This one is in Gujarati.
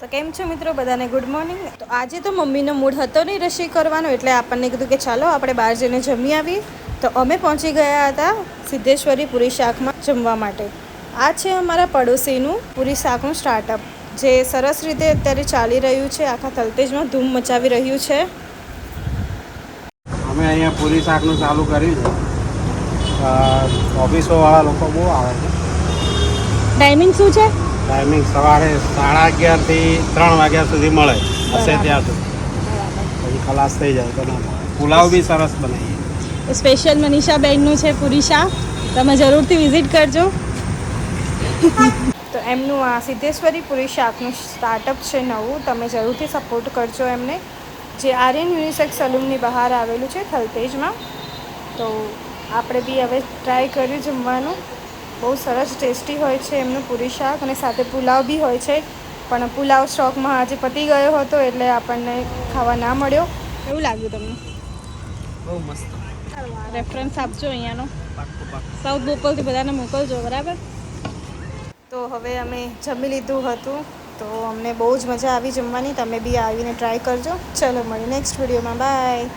તો કેમ છો મિત્રો? બધાને ગુડ મોર્નિંગ તો આજે તો મમ્મીનો મૂડ હતો નહીં રસોઈ કરવાનો એટલે આપણને કીધું કે ચાલો આપણે બહાર જઈને જમી આવીએ. તો અમે પહોંચી ગયા હતા સિદ્ધેશ્વરી પૂરી શાકમાં જમવા માટે. આ છે અમારા પડોશીનું પૂરી શાકનું સ્ટાર્ટઅપ જે સરસ રીતે અત્યારે ચાલી રહ્યું છે. આખા તલતેજમાં ધૂમ મચાવી રહ્યું છે. અમે અહીંયા પૂરી શાકનું ચાલુ કર્યું છે. ઓફિસોવાળા લોકો બહુ આવે છે. ટાઈમિંગ શું છે? ટાઈમિંગ સવારે સાડા અગિયારથી ત્રણ વાગ્યા સુધી મળે. હશે ત્યાં સુધી. પછી ખલાસ થઈ જાય બનાવવા પુલાવ બી સરસ બનાવીએ સ્પેશિયલ મનીષા બેનનું છે પૂરી શાક તમે જરૂરથી વિઝિટ કરજો. તો એમનું આ સિદ્ધેશ્વરી પૂરી શાકનું સ્ટાર્ટઅપ છે નવું. તમે જરૂરથી સપોર્ટ કરજો એમને. જે આર્યન યુનિસેક સલૂનની બહાર આવેલું છે થલતેજમાં. તો આપણે બી હવે ટ્રાય કર્યું જમવાનું. બહુ સરસ ટેસ્ટી હોય છે એમનું પૂરી શાક અને સાથે પુલાવ બી હોય છે. પણ પુલાવ સ્ટોકમાં આજે પતી ગયો હતો એટલે આપણને ખાવા ના મળ્યો. એવું લાગ્યું તમને? બહુ મસ્ત. રેફરન્સ આપજો અહીંયાનો. સાઉથ બોપલથી બધાને મોકલજો બરાબર? તો હવે અમે જમી લીધું હતું. તો અમને બહુ જ મજા આવી જમવાની. તમે બી આવીને ટ્રાય કરજો. ચલો મળી નેક્સ્ટ વિડીયોમાં. બાય.